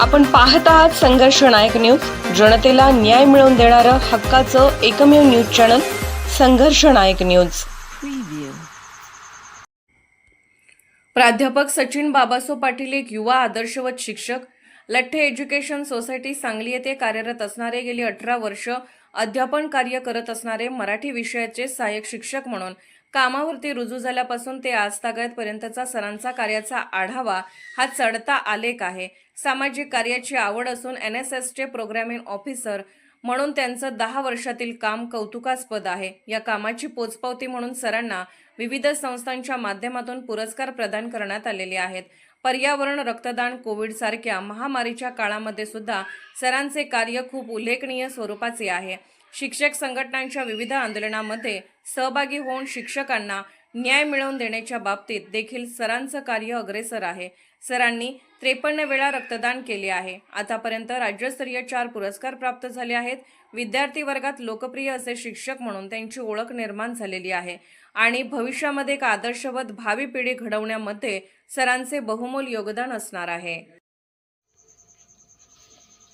आपण पाहत आहात संघर्ष नायक न्यूज. जनतेला न्याय मिळवून देणारं हक्काचं एकमेव न्यूज चॅनल संघर्ष नायक न्यूज. प्राध्यापक सचिन बाबासो पाटील एक युवा आदर्शवत शिक्षक लठ्ठे एज्युकेशन सोसायटी सांगली येथे कार्यरत असणारे गेली अठरा वर्ष अध्यापन कार्य करत असणारे मराठी विषयाचे सहाय्यक शिक्षक म्हणून कामावरती रुजू झाल्यापासून ते आजतागायतपर्यंतचा सरांचा कार्याचा आढावा हा चढता आलेख आहे. सामाजिक कार्याची आवड असून एन एस एसचे प्रोग्रॅमिंग ऑफिसर म्हणून त्यांचं दहा वर्षातील काम कौतुकास्पद आहे. या कामाची पोचपावती म्हणून सरांना विविध संस्थांच्या माध्यमातून पुरस्कार प्रदान करण्यात आलेले आहेत. पर्यावरण रक्तदान कोविड सारख्या महामारीच्या काळामध्ये सुद्धा सरांचे कार्य खूप उल्लेखनीय स्वरूपाचे आहे. शिक्षक संघटनांच्या विविध आंदोलनामध्ये सहभागी होऊन शिक्षकांना न्याय मिळवून देण्याच्या बाबतीत देखील सरांचं कार्य अग्रेसर आहे. सरांनी त्रेपन्न वेळा रक्तदान केले आहे. आतापर्यंत राज्यस्तरीय चार पुरस्कार प्राप्त झाले आहेत. विद्यार्थी वर्गात लोकप्रिय असे शिक्षक म्हणून त्यांची ओळख निर्माण झालेली आहे. आणि भविष्यामध्ये एक आदर्शवत भावी पिढी घडवण्यामध्ये सरांचे बहुमोल योगदान असणार आहे.